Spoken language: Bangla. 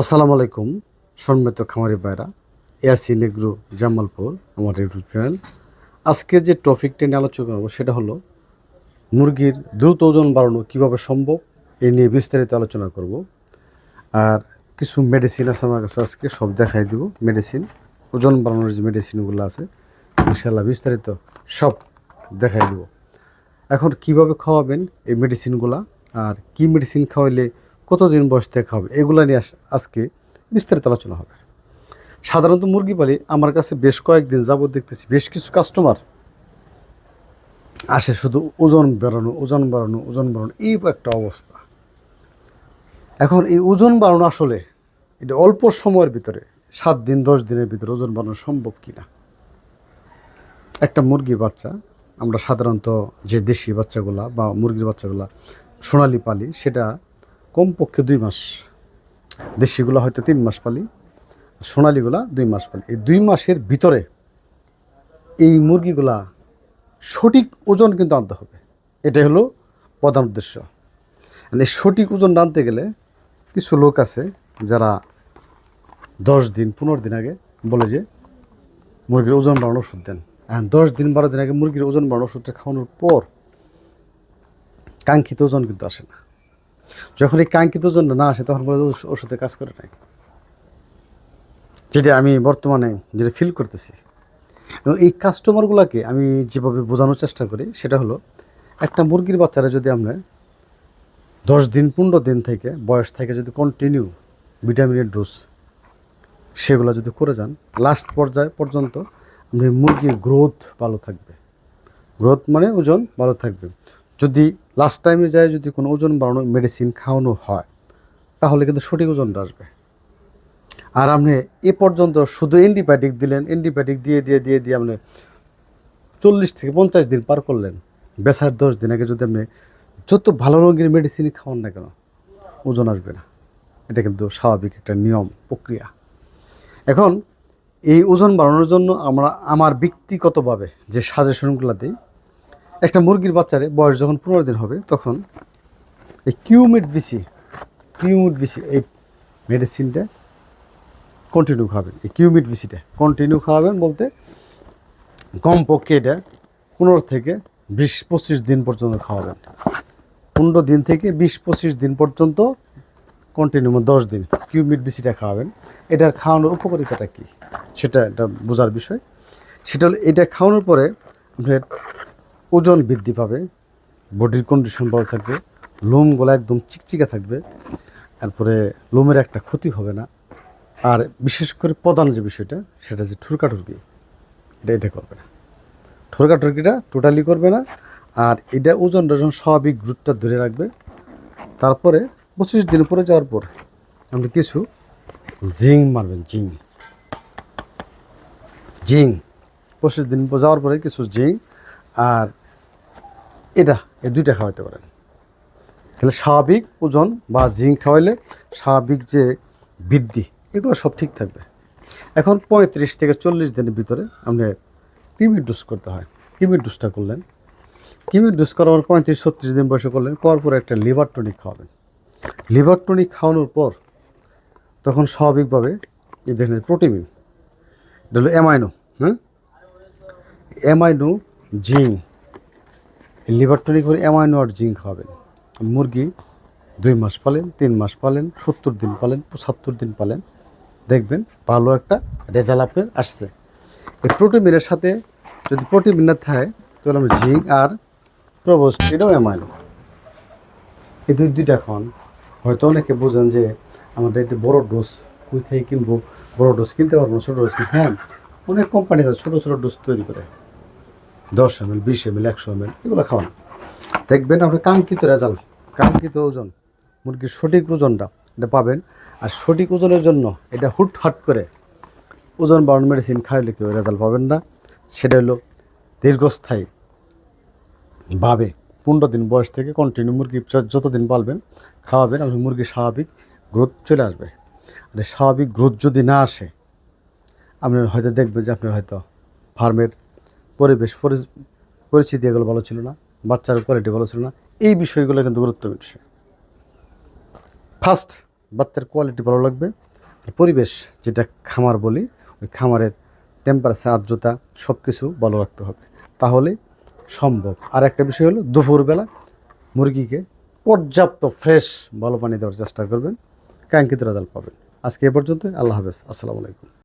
আসসালামু আলাইকুম সম্মিত খামারি বাইরা ইয়াসি নেগ্রু জামালপুর, আমার ইউটিউব চ্যানেল। আজকে যে টপিকটা নিয়ে আলোচনা করব সেটা হলো, মুরগির দ্রুত ওজন বাড়ানো কীভাবে সম্ভব এই নিয়ে বিস্তারিত আলোচনা করব। আর কিছু মেডিসিন আছে আমার কাছে আজকে, সব দেখাই দিব। মেডিসিন ওজন বাড়ানোর যে মেডিসিনগুলো আছে ইনশাল্লাহ বিস্তারিত সব দেখাই দিব। এখন কীভাবে খাওয়াবেন এই মেডিসিনগুলা আর কি মেডিসিন খাওয়াইলে কতদিন বয়স থেকে খাওয়াবে? এগুলো নিয়ে আজকে বিস্তারিত আলোচনা হবে। সাধারণত মুরগি পালি আমার কাছে বেশ কয়েকদিন যাবত দেখতেছি বেশ কিছু কাস্টমার আসে শুধু ওজন বাড়ানো ওজন বাড়ানো ওজন বাড়ানো, এই একটা অবস্থা। এখন এই ওজন বাড়ানো আসলে এটা অল্প সময়ের ভিতরে, সাত দিন, দশ দিনের ভিতরে ওজন বাড়ানো সম্ভব কি না একটা মুরগির বাচ্চা, আমরা সাধারণত যে দেশি বাচ্চাগুলা বা মুরগির বাচ্চাগুলা সোনালি পালি, সেটা কমপক্ষে দুই মাস। দেশিগুলো হয়তো তিন মাস পালি সোনালিগুলা দুই মাস পালি। এই দুই মাসের ভিতরে এই মুরগিগুলা সঠিক ওজন কিন্তু আনতে হবে। এটাই হলো প্রধান উদ্দেশ্য। মানে সঠিক ওজন আনতে গেলে কিছু লোক আছে যারা দশ দিন, পনেরো দিন আগে বলে যে মুরগির ওজন বাড়ানোর ওষুধ দেন। হ্যাঁ দশ দিন, বারো দিন আগে মুরগির ওজন বাড়ানোর ওষুধটা খাওয়ানোর পর কাঙ্ক্ষিত ওজন কিন্তু আসে না। যখন এই কাঙ্ক্ষিত ওজনটা না আসে, তখন বলে ওষুধে কাজ করে নাই। যেটা আমি বর্তমানে যেটা ফিল করতেছি। এবং এই কাস্টমারগুলোকে আমি যেভাবে বোঝানোর চেষ্টা করি, সেটা হলো একটা মুরগির বাচ্চারা যদি আমরা দশ দিন, পনেরো দিন থেকে বয়স থেকে যদি কন্টিনিউ ভিটামিনের ডোজ সেগুলো যদি করে যান লাস্ট পর্যায়ে পর্যন্ত আপনি মুরগির গ্রোথ ভালো থাকবে। গ্রোথ মানে ওজন ভালো থাকবে। যদি লাস্ট টাইমে যায় যদি কোনো ওজন বাড়ানো মেডিসিন খাওয়ানো হয়, তাহলে কিন্তু সঠিক ওজনটা আসবে। আর আপনি এ পর্যন্ত শুধু অ্যান্টিবায়োটিক দিলেন অ্যান্টিবায়োটিক দিয়ে দিয়ে দিয়ে দিয়ে আপনি চল্লিশ থেকে পঞ্চাশ দিন পার করলেন। বেসার দশ দিন আগে যদি আপনি যত ভালো রঙের মেডিসিন খাওয়ান না কেন, ওজন আসবে না। এটা কিন্তু স্বাভাবিক একটা নিয়ম, প্রক্রিয়া। এখন এই ওজন বাড়ানোর জন্য আমরা, আমার ব্যক্তিগতভাবে যে সাজেশনগুলো দিই একটা মুরগির বাচ্চারে বয়স যখন পনেরো দিন হবে, তখন এই কিউমিট বিসি কিউমিট বিসি, এই মেডিসিনটা কন্টিনিউ খাওয়াবেন এই কিউমিট বিসিটা কন্টিনিউ খাওয়াবেন বলতে কমপক্ষে এটা পনেরো থেকে বিশ পঁচিশ দিন পর্যন্ত খাওয়াবেন। পনেরো দিন থেকে বিশ পঁচিশ দিন পর্যন্ত কন্টিনিউ দশ দিন কিউমিট বিসিটা খাওয়াবেন। এটার খাওয়ানোর উপকারিতাটা কী? সেটা একটা বোঝার বিষয়। সেটা হলো, এটা খাওয়ানোর পরে আপনার ওজন বৃদ্ধি পাবে, বডির কন্ডিশন ভালো থাকবে লোমগুলো একদম চিকচিকা থাকবে, তারপরে লোমের একটা ক্ষতি হবে না। আর বিশেষ করে প্রধান যে বিষয়টা, সেটা যে ঠুরকাঠুরকি এটা এটা করবে না। ঠুরকাঠুরকিটা টোটালি করবে না, আর এটা ওজন যখন স্বাভাবিক গ্রুপটা ধরে রাখবে। তারপরে পঁচিশ দিন পরে যাওয়ার পর আপনি কিছু জিং মারবেন, জিং। জিং। পঁচিশ দিন পর যাওয়ার পরে কিছু জিং, আর এটা, এই দুইটা খাওয়াতে পারেন। তাহলে স্বাভাবিক ওজন বা জিঙ্ক খাওয়াইলে স্বাভাবিক যে বৃদ্ধি, এগুলো সব ঠিক থাকবে। এখন পঁয়ত্রিশ থেকে চল্লিশ দিনের ভিতরে আপনি কিমির ডোজ করতে হয়। কিমির ডোজটা করলেন। কিমির ডোজ করার পর পঁয়ত্রিশ, ছত্রিশ দিন বয়সে করলেন, করার পরে একটা লিভার টনিক খাওয়াবেন লিভার টনিক খাওয়ানোর পর তখন স্বাভাবিকভাবে দেখেন হলো অ্যামাইনো হ্যাঁ? অ্যামাইনো, জিঙ্ক লিভার টনিক করে অ্যামাইনো আর জিঙ্ক খাওয়াবেন মুরগি দুই মাস পালেন, তিন মাস পালেন, সত্তর দিন পালেন, পঁচাত্তর দিন পালেন। দেখবেন ভালো একটা রেজাল্ট আপনার আসছে। এই প্রোটিনের সাথে যদি প্রোটিন না থাকে, তাহলে আমরা জিঙ্ক আর প্রবোস্ট এটাও অ্যামাইনো এই দুই দুইটা খাওয়ান হয়তো অনেকে বোঝেন যে আমাদের একটু বড় ডোজ থেকে কিনবো? বড় ডোজ কিনতে পারব না, ছোটো ডোজ হ্যাঁ অনেক কোম্পানি আছে ছোটো ছোটো ডোজ তৈরি করে। দশ এম এল বিশ এম এল একশো এম এল এগুলো খাওয়ান। দেখবেন আপনি কাঙ্ক্ষিত রেজাল্ট, কাঙ্ক্ষিত ওজন, মুরগির সঠিক ওজনটা এটা পাবেন। আর সঠিক ওজনের জন্য এটা হুট হাট করে ওজন বাড়ানোর মেডিসিন খাইলে কেউ রেজাল্ট পাবেন না। সেটা হলো দীর্ঘস্থায়ী ভাবে পনেরো দিন বয়স থেকে কন্টিনিউ মুরগি যতদিন পালবেন, খাওয়াবেন, আপনি মুরগির স্বাভাবিক গ্রোথ চলে আসবে। আর স্বাভাবিক গ্রোথ যদি না আসে, আপনার হয়তো দেখবেন যে আপনার হয়তো ফার্মের পরিবেশ, পরি- পরিস্থিতি এগুলো ভালো ছিল না, বাচ্চার কোয়ালিটি ভালো ছিল না। এই বিষয়গুলো কিন্তু গুরুত্ব বিষয় ফার্স্ট বাচ্চার কোয়ালিটি ভালো লাগবে। পরিবেশ, যেটা খামার বলি, ওই খামারের টেম্পারেচার আর্দ্রতা সব কিছু ভালো রাখতে হবে। তাহলে সম্ভব। আর একটা বিষয় হলো, দুপুরবেলা মুরগিকে পর্যাপ্ত ফ্রেশ ভালো পানি দেওয়ার চেষ্টা করবেন। কাঙ্ক্ষিত রেজাল্ট পাবেন। আজকে এ পর্যন্ত আল্লাহ হাফেজ। আসসালামু আলাইকুম।